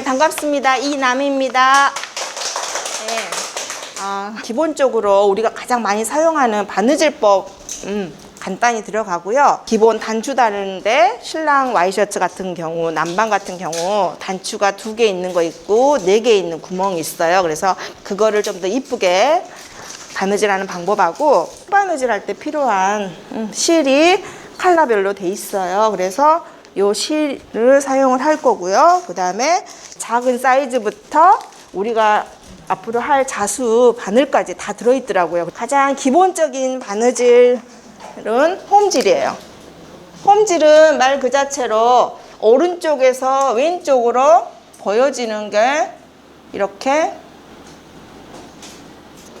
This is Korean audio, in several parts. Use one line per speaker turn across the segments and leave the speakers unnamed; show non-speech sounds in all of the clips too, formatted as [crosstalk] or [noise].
네, 반갑습니다. 이남입니다. 네. 아, 기본적으로 우리가 가장 많이 사용하는 바느질법 음, 간단히 들어가고요. 기본 단추 다루는데 신랑 와이셔츠 같은 경우, 남방 같은 경우 단추가 두 개 있는 거 있고 네 개 있는 구멍이 있어요. 그래서 그거를 좀 더 이쁘게 바느질하는 방법하고 바느질 할 때 필요한 음, 실이 컬러별로 돼 있어요. 그래서 요 실을 사용을 할 거고요. 그 다음에 작은 사이즈부터 우리가 앞으로 할 자수 바늘까지 다 들어있더라고요. 가장 기본적인 바느질은 홈질이에요. 홈질은 말 그 자체로 오른쪽에서 왼쪽으로 보여지는 게 이렇게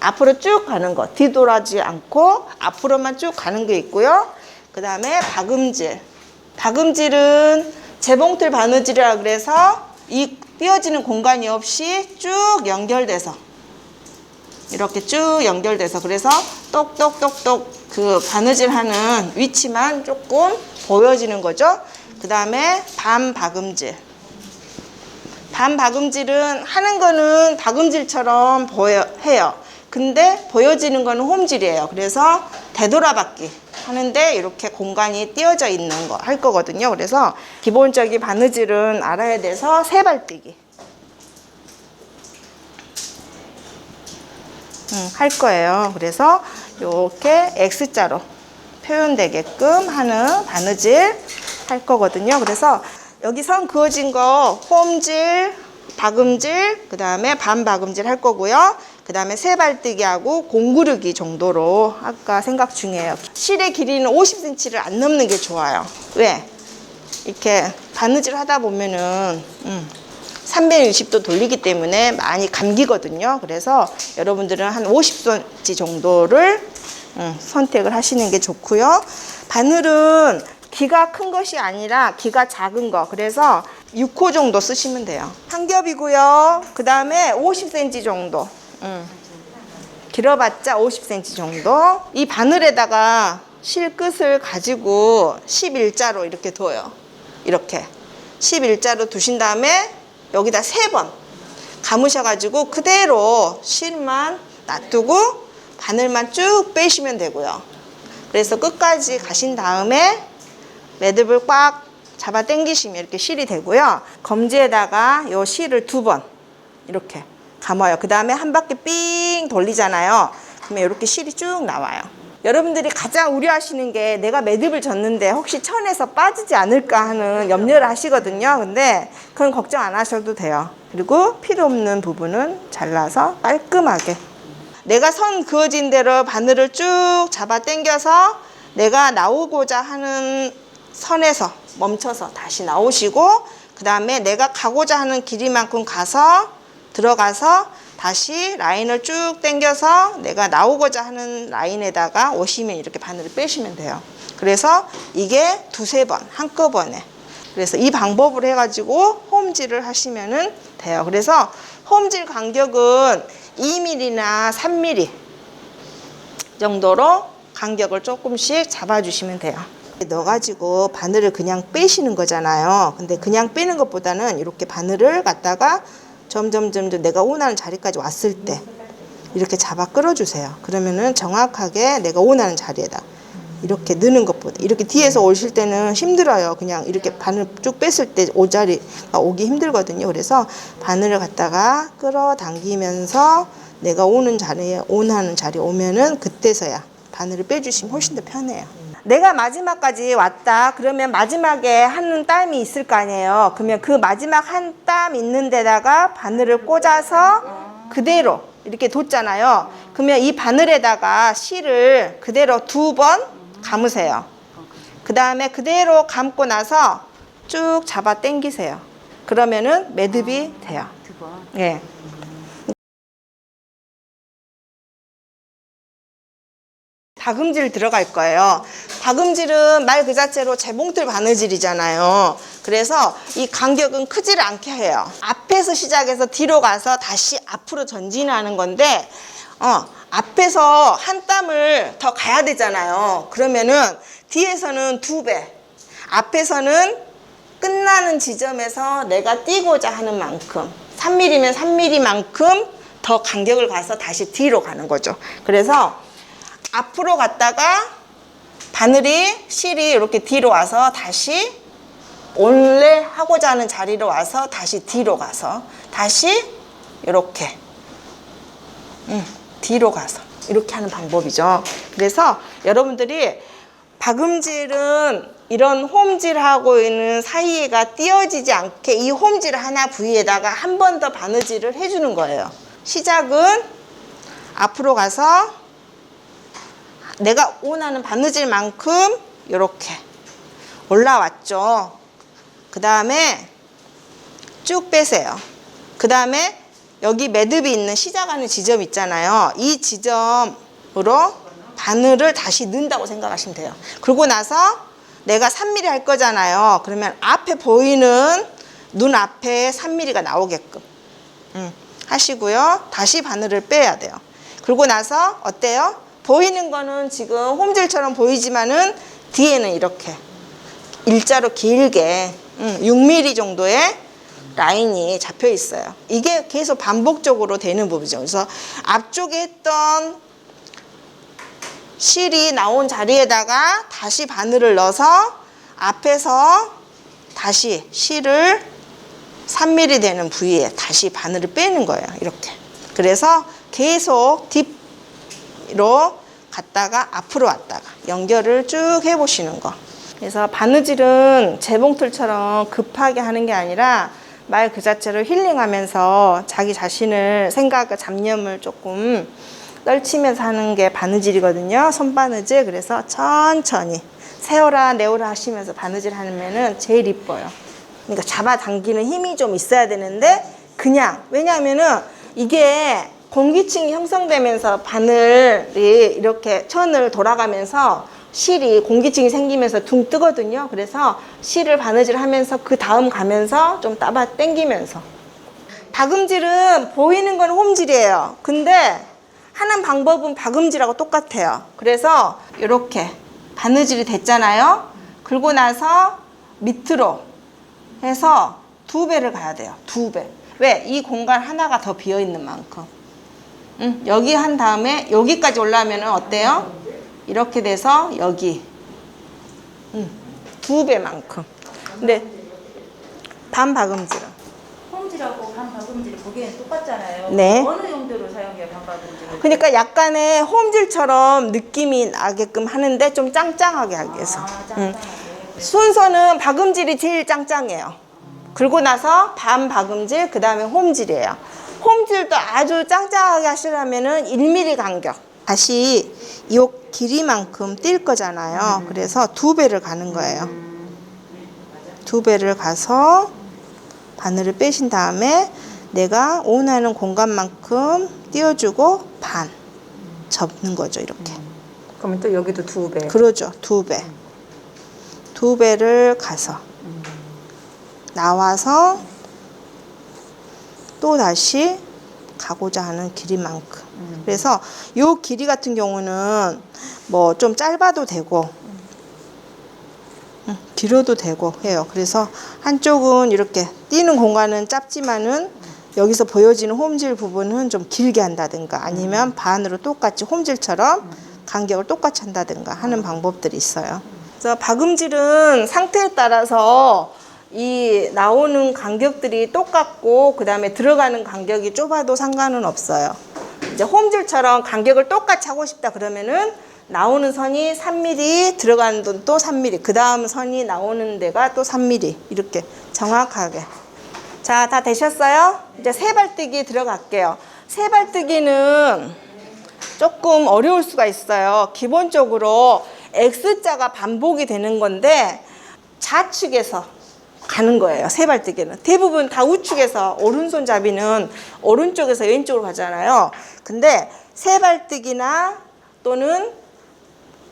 앞으로 쭉 가는 거 뒤돌아지 않고 앞으로만 쭉 가는 게 있고요 그 다음에 박음질 박음질은 재봉틀 바느질이라 그래서 이 띄어지는 공간이 없이 쭉 연결돼서 이렇게 쭉 연결돼서 그래서 똑똑똑똑 그 바느질 하는 위치만 조금 보여지는 거죠 그 다음에 반 박음질 반 박음질은 하는 거는 박음질처럼 보여 해요. 근데 보여지는 거는 홈질이에요. 그래서 되돌아받기 하는데 이렇게 공간이 띄어져 있는 거 할 거거든요. 그래서 기본적인 바느질은 알아야 돼서 세발뛰기 음, 할 거예요. 그래서 이렇게 X자로 표현되게끔 하는 바느질 할 거거든요. 그래서 여기 선 그어진 거 홈질, 박음질, 그 다음에 반박음질 할 거고요. 그 다음에 세 발뜨기 하고 공구르기 정도로 아까 생각 중이에요. 실의 길이는 50cm를 안 넘는 게 좋아요. 왜? 이렇게 바느질 하다 보면은 음, 360도 돌리기 때문에 많이 감기거든요. 그래서 여러분들은 한 50cm 정도를 음, 선택을 하시는 게 좋고요. 바늘은 기가 큰 것이 아니라 기가 작은 거. 그래서 6호 정도 쓰시면 돼요. 한 겹이고요. 그 다음에 50cm 정도. 음. 길어봤자 50cm 정도. 이 바늘에다가 실 끝을 가지고 11자로 이렇게 둬요. 이렇게. 11자로 두신 다음에 여기다 세 번 감으셔가지고 그대로 실만 놔두고 바늘만 쭉 빼시면 되고요. 그래서 끝까지 가신 다음에 매듭을 꽉 잡아 당기시면 이렇게 실이 되고요. 검지에다가 요 실을 두 번 이렇게 감아요. 그 다음에 한 바퀴 삥 돌리잖아요. 그러면 이렇게 실이 쭉 나와요. 여러분들이 가장 우려하시는 게 내가 매듭을 졌는데 혹시 천에서 빠지지 않을까 하는 염려를 하시거든요. 근데 그건 걱정 안 하셔도 돼요. 그리고 필요 없는 부분은 잘라서 깔끔하게 내가 선 그어진 대로 바늘을 쭉 잡아 당겨서 내가 나오고자 하는 선에서 멈춰서 다시 나오시고 그 다음에 내가 가고자 하는 길이만큼 가서 들어가서 다시 라인을 쭉 당겨서 내가 나오고자 하는 라인에다가 오시면 이렇게 바늘을 빼시면 돼요. 그래서 이게 두세 번 한꺼번에 그래서 이 방법으로 해가지고 홈질을 하시면 돼요. 그래서 홈질 간격은 2mm나 3mm 정도로 간격을 조금씩 잡아주시면 돼요. 넣어가지고 바늘을 그냥 빼시는 거잖아요. 근데 그냥 빼는 것보다는 이렇게 바늘을 갖다가 점점 점점 내가 원하는 자리까지 왔을 때 이렇게 잡아 끌어주세요. 그러면은 정확하게 내가 원하는 자리에다 이렇게 넣는 것보다 이렇게 뒤에서 오실 때는 힘들어요. 그냥 이렇게 바늘 쭉 뺐을 때 오자리가 오기 힘들거든요. 그래서 바늘을 갖다가 끌어당기면서 내가 오는 자리에 원하는 자리에 오면은 그때서야 바늘을 빼주시면 훨씬 더 편해요. 내가 마지막까지 왔다. 그러면 마지막에 하는 땀이 있을 거 아니에요. 그러면 그 마지막 한 땀 있는 데다가 바늘을 꽂아서 그대로 이렇게 뒀잖아요. 그러면 이 바늘에다가 실을 그대로 두 번 감으세요. 그 다음에 그대로 감고 나서 쭉 잡아 당기세요. 그러면은 매듭이 돼요.
두 번.
예. 박음질 들어갈 거예요. 박음질은 말 그 자체로 재봉틀 바느질이잖아요. 그래서 이 간격은 크지를 않게 해요. 앞에서 시작해서 뒤로 가서 다시 앞으로 전진하는 건데, 어, 앞에서 한 땀을 더 가야 되잖아요. 그러면은 뒤에서는 두 배, 앞에서는 끝나는 지점에서 내가 뛰고자 하는 만큼 3mm면 3mm만큼 더 간격을 가서 다시 뒤로 가는 거죠. 그래서 앞으로 갔다가 바늘이 실이 이렇게 뒤로 와서 다시 원래 하고자 하는 자리로 와서 다시 뒤로 가서 다시 이렇게 음, 뒤로 가서 이렇게 하는 방법이죠. 그래서 여러분들이 박음질은 이런 홈질하고 있는 사이에가 띄어지지 않게 이 홈질 하나 부위에다가 한 번 더 바느질을 해주는 거예요. 시작은 앞으로 가서 내가 원하는 바느질만큼 이렇게 올라왔죠. 그 다음에 쭉 빼세요. 그 다음에 여기 매듭이 있는 시작하는 지점 있잖아요. 이 지점으로 바늘을 다시 넣는다고 생각하시면 돼요. 그러고 나서 내가 3mm 할 거잖아요. 그러면 앞에 보이는 눈 앞에 3mm가 나오게끔 음, 하시고요. 다시 바늘을 빼야 돼요. 그러고 나서 어때요? 보이는 거는 지금 홈질처럼 보이지만은 뒤에는 이렇게 일자로 길게 음, 6mm 정도의 라인이 잡혀 있어요. 이게 계속 반복적으로 되는 부분이죠. 그래서 앞쪽에 했던 실이 나온 자리에다가 다시 바늘을 넣어서 앞에서 다시 실을 3mm 되는 부위에 다시 바늘을 빼는 거예요. 이렇게. 그래서 계속 딥로 갔다가 앞으로 왔다가 연결을 쭉 해보시는 거. 그래서 바느질은 재봉틀처럼 급하게 하는 게 아니라 말 그 자체로 힐링하면서 자기 자신을 생각과 잡념을 조금 떨치면서 하는 게 바느질이거든요. 손바느질. 그래서 천천히 세워라 내오라 하시면서 바느질 하면은 제일 이뻐요. 그러니까 잡아당기는 힘이 좀 있어야 되는데 그냥 왜냐하면은 이게 공기층이 형성되면서 바늘이 이렇게 천을 돌아가면서 실이 공기층이 생기면서 둥 뜨거든요. 그래서 실을 바느질 하면서 그 다음 가면서 좀 따봐 당기면서 박음질은 보이는 건 홈질이에요. 근데 하는 방법은 박음질하고 똑같아요. 그래서 이렇게 바느질이 됐잖아요. 그러고 나서 밑으로 해서 두 배를 가야 돼요. 두 배. 왜? 이 공간 하나가 더 비어 있는 만큼. 응, 여기 한 다음에 여기까지 올라오면 어때요? 이렇게 돼서 여기. 응, 두 배만큼. 근데 반 박음질은.
홈질하고 반박음질이 보기에는 똑같잖아요.
네.
어느 용도로 사용해요, 반박음질을?
그러니까 약간의 홈질처럼 느낌이 나게끔 하는데 좀 짱짱하게 하기 위해서.
아,
응. 순서는 박음질이 제일 짱짱해요. 그러고 나서 반 박음질, 그 다음에 홈질이에요. 홈질도 아주 짱짱하게 하시려면은 1mm 간격. 다시 이 길이만큼 뛸 거잖아요. 그래서 두 배를 가는 거예요. 두 배를 가서 바늘을 빼신 다음에 내가 원하는 공간만큼 띄워주고 반 접는 거죠. 이렇게.
그러면 또 여기도 두 배.
그러죠. 두 배. 두 배를 가서 나와서 또 다시 가고자 하는 길이만큼. 그래서 요 길이 같은 경우는 뭐 좀 짧아도 되고 음, 길어도 되고 해요. 그래서 한쪽은 이렇게 뛰는 공간은 짧지만은 여기서 보여지는 홈질 부분은 좀 길게 한다든가 아니면 반으로 똑같이 홈질처럼 간격을 똑같이 한다든가 하는 방법들이 있어요. 그래서 박음질은 상태에 따라서 이 나오는 간격들이 똑같고 그 다음에 들어가는 간격이 좁아도 상관은 없어요. 이제 홈질처럼 간격을 똑같이 하고 싶다 그러면은 나오는 선이 3mm 들어가는 돈 또 3mm 그 다음 선이 나오는 데가 또 3mm 이렇게 정확하게 자 다 되셨어요? 이제 세발뜨기 들어갈게요 세발뜨기는 조금 어려울 수가 있어요 기본적으로 X자가 반복이 되는 건데 좌측에서 가는 거예요. 세발뜨기는. 대부분 다 우측에서 오른손잡이는 오른쪽에서 왼쪽으로 가잖아요. 근데 세발뜨기나 또는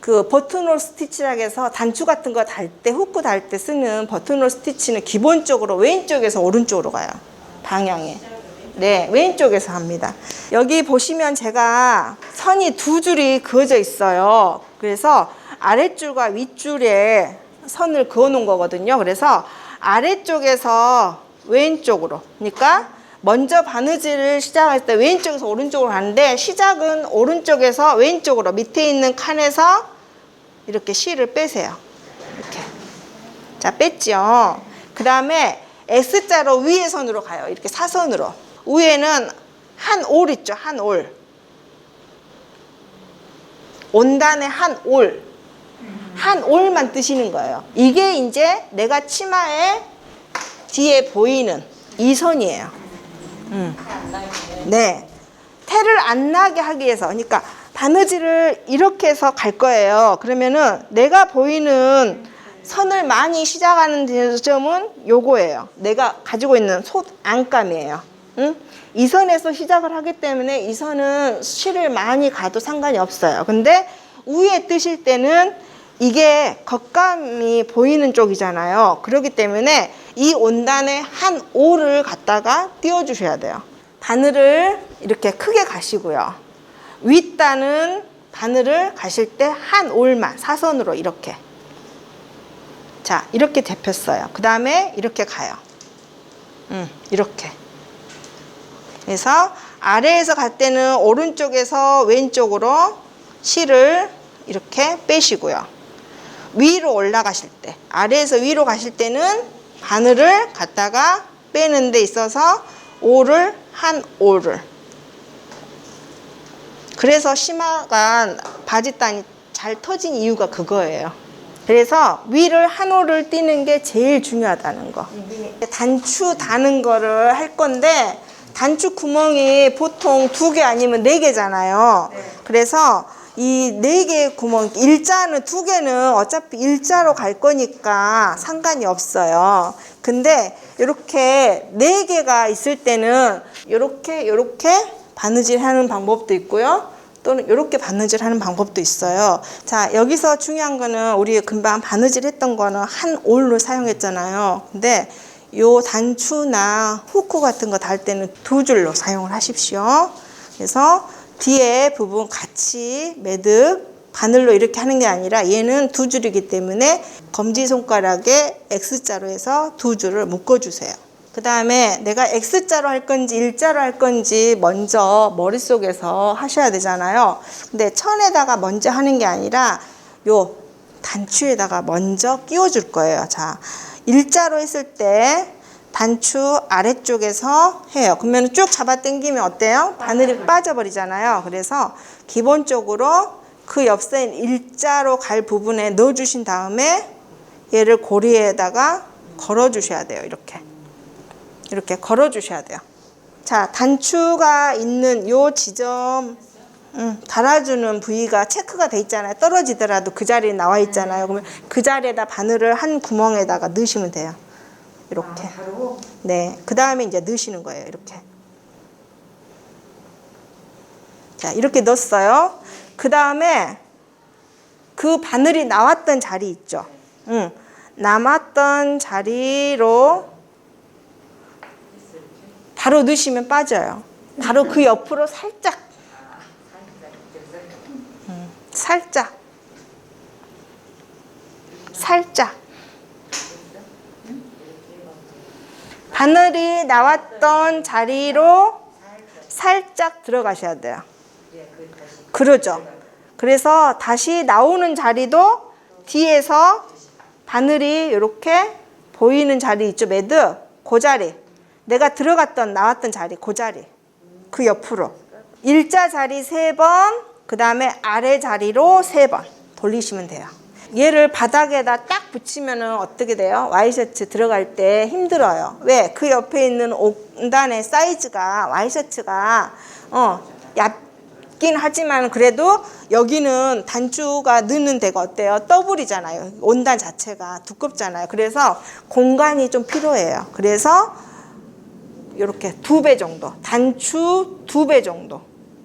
그 버튼홀 스티치라고 해서 단추 같은 거 달 때, 후크 달 때 쓰는 버튼홀 스티치는 기본적으로 왼쪽에서 오른쪽으로 가요. 방향이. 네, 왼쪽에서 합니다. 여기 보시면 제가 선이 두 줄이 그어져 있어요. 그래서 아랫줄과 윗줄에 선을 그어 놓은 거거든요. 그래서 아래쪽에서 왼쪽으로. 그러니까 먼저 바느질을 시작할 때 왼쪽에서 오른쪽으로 가는데 시작은 오른쪽에서 왼쪽으로 밑에 있는 칸에서 이렇게 실을 빼세요. 이렇게. 자, 뺐죠. 그 다음에 X자로 위에 선으로 가요. 이렇게 사선으로. 위에는 한 올 있죠. 한 올. 온단의 한 올. 한 올만 뜨시는 거예요. 이게 이제 내가 치마에 뒤에 보이는 이 선이에요. 음. 네. 태를 안 나게 하기 위해서. 그러니까 바느질을 이렇게 해서 갈 거예요. 그러면은 내가 보이는 선을 많이 시작하는 지점은 요거예요. 내가 가지고 있는 솥 안감이에요. 응? 이 선에서 시작을 하기 때문에 이 선은 실을 많이 가도 상관이 없어요. 근데 위에 뜨실 때는 이게 겉감이 보이는 쪽이잖아요. 그렇기 때문에 이 온단에 한 올을 갖다가 띄워주셔야 돼요. 바늘을 이렇게 크게 가시고요. 윗단은 바늘을 가실 때 한 올만 사선으로 이렇게. 자, 이렇게 데폈어요. 그 다음에 이렇게 가요. 음, 이렇게. 그래서 아래에서 갈 때는 오른쪽에서 왼쪽으로 실을 이렇게 빼시고요. 위로 올라가실 때, 아래에서 위로 가실 때는 바늘을 갖다가 빼는 데 있어서 올을 한 올을. 그래서 심화가 바지 단이 잘 터진 이유가 그거예요. 그래서 위를 한 올을 띄는 게 제일 중요하다는 거. 단추 다는 거를 할 건데 단추 구멍이 보통 두 개 아니면 네 개잖아요. 그래서 이 네 개의 구멍, 일자는 두 개는 어차피 일자로 갈 거니까 상관이 없어요. 근데 이렇게 네 개가 있을 때는 이렇게 이렇게 바느질 하는 방법도 있고요. 또는 이렇게 바느질 하는 방법도 있어요. 자, 여기서 중요한 거는 우리 금방 바느질 했던 거는 한 올로 사용했잖아요. 근데 요 단추나 후크 같은 거 달 때는 두 줄로 사용을 하십시오. 그래서 뒤에 부분 같이 매듭 바늘로 이렇게 하는 게 아니라 얘는 두 줄이기 때문에 검지 손가락에 X자로 해서 두 줄을 묶어주세요. 그 다음에 내가 X자로 할 건지 일자로 할 건지 먼저 머릿속에서 하셔야 되잖아요. 근데 천에다가 먼저 하는 게 아니라 요 단추에다가 먼저 끼워줄 거예요. 자, 일자로 했을 때 단추 아래쪽에서 해요. 그러면 쭉 잡아 당기면 어때요? 바늘이 빠져버리잖아요. 그래서 기본적으로 그 옆선 일자로 갈 부분에 넣어주신 다음에 얘를 고리에다가 걸어주셔야 돼요. 이렇게. 이렇게 걸어주셔야 돼요. 자, 단추가 있는 요 지점, 음, 달아주는 부위가 체크가 돼 있잖아요. 떨어지더라도 그 자리에 나와 있잖아요. 그러면 그 자리에다 바늘을 한 구멍에다가 넣으시면 돼요. 이렇게. 네. 그 다음에 이제 넣으시는 거예요. 이렇게. 자, 이렇게 넣었어요. 그 다음에 그 바늘이 나왔던 자리 있죠. 응. 남았던 자리로 바로 넣으시면 빠져요. 바로 그 옆으로 살짝. 음, 살짝. 살짝. 바늘이 나왔던 자리로 살짝 들어가셔야 돼요. 그러죠. 그래서 다시 나오는 자리도 뒤에서 바늘이 이렇게 보이는 자리 있죠, 매듭. 그 자리. 내가 들어갔던 나왔던 자리, 그 자리. 그 옆으로. 일자 자리 세 번, 그 다음에 아래 자리로 세 번 돌리시면 돼요. 얘를 바닥에다 딱 붙이면은 어떻게 돼요? 와이셔츠 들어갈 때 힘들어요. 왜? 그 옆에 있는 온단의 사이즈가 와이셔츠가 어 얇긴 하지만 그래도 여기는 단추가 넣는 데가 어때요? 더블이잖아요. 온단 자체가 두껍잖아요. 그래서 공간이 좀 필요해요. 그래서 이렇게 두 배 정도 단추 두 배 정도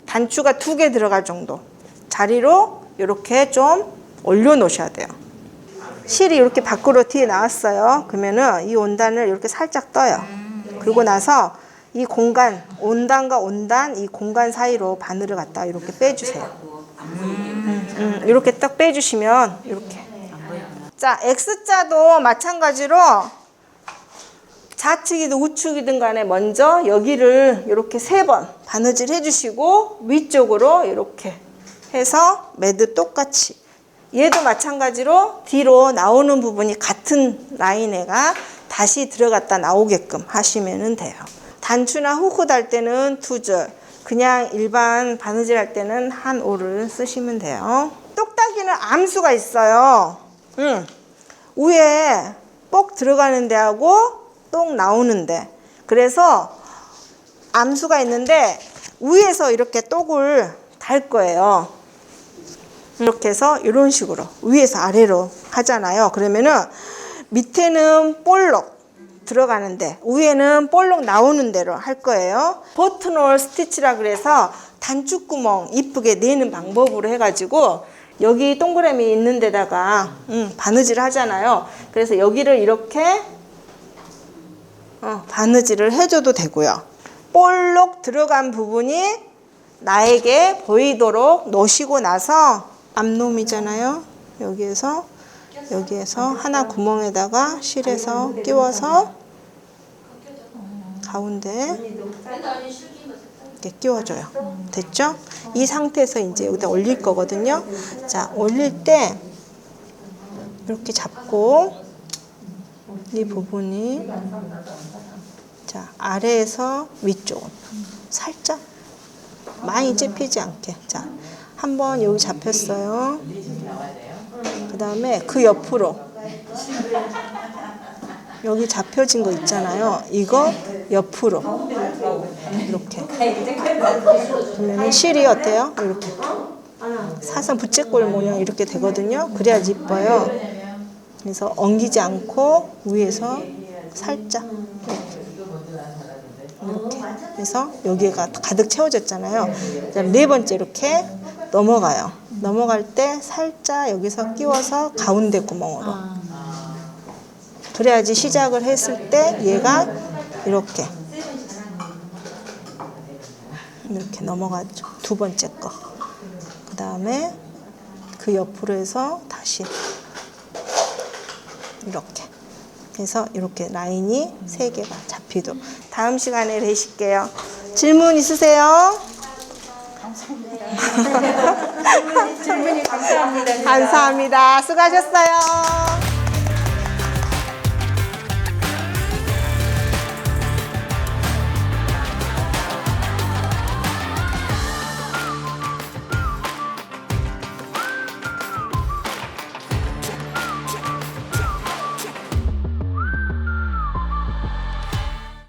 단추가 두 개 들어갈 정도 자리로 이렇게 좀 올려 놓으셔야 돼요. 실이 이렇게 밖으로 뒤에 나왔어요. 그러면은 이 온단을 이렇게 살짝 떠요. 그리고 나서 이 공간 온단과 온단 이 공간 사이로 바늘을 갖다 이렇게 빼주세요. 음, 이렇게 딱 빼주시면 이렇게. 자 X자도 마찬가지로 좌측이든 우측이든 간에 먼저 여기를 이렇게 세 번 바느질 해주시고 위쪽으로 이렇게 해서 매드 똑같이 얘도 마찬가지로 뒤로 나오는 부분이 같은 라인에가 다시 들어갔다 나오게끔 하시면 돼요. 단추나 후크 달 때는 두 줄, 그냥 일반 바느질 할 때는 한 올을 쓰시면 돼요. 똑딱이는 암수가 있어요. 응. 위에 뽁 들어가는 데하고 똑 나오는데 그래서 암수가 있는데 위에서 이렇게 똑을 달 거예요. 이렇게 해서 이런 식으로 위에서 아래로 하잖아요. 그러면은 밑에는 볼록 들어가는데 위에는 볼록 나오는 대로 할 거예요. 버튼홀 스티치라 그래서 단추구멍 이쁘게 내는 방법으로 해가지고 여기 동그라미 있는 데다가 음, 바느질 하잖아요. 그래서 여기를 이렇게 어, 바느질을 해줘도 되고요. 볼록 들어간 부분이 나에게 보이도록 놓으시고 나서 앞놈이잖아요. 여기에서 여기에서 하나 구멍에다가 실에서 끼워서 가운데 이렇게 끼워줘요. 됐죠? 이 상태에서 이제 여기다 올릴 거거든요. 자, 올릴 때 이렇게 잡고 이 부분이 자 아래에서 위쪽 살짝 많이 찝히지 않게 자 한번 여기 잡혔어요. 그 다음에 그 옆으로. 여기 잡혀진 거 있잖아요. 이거 옆으로. 이렇게. 그러면 실이 어때요? 이렇게. 사선 부채꼴 모양 이렇게 되거든요. 그래야 이뻐요. 그래서 엉기지 않고 위에서 살짝 이렇게. 해서 여기가 가득 채워졌잖아요. 그다음 네 번째 이렇게 넘어가요. 넘어갈 때 살짝 여기서 끼워서 가운데 구멍으로. 그래야지 시작을 했을 때 얘가 이렇게 이렇게 넘어가죠. 두 번째 거. 그 다음에 그 옆으로 해서 다시 이렇게 해서 이렇게 라인이 세 개가 잡히도록 다음 시간에 뵈실게요. 질문 있으세요? [laughs]
충분히 감사합니다.
감사합니다. 수고하셨어요.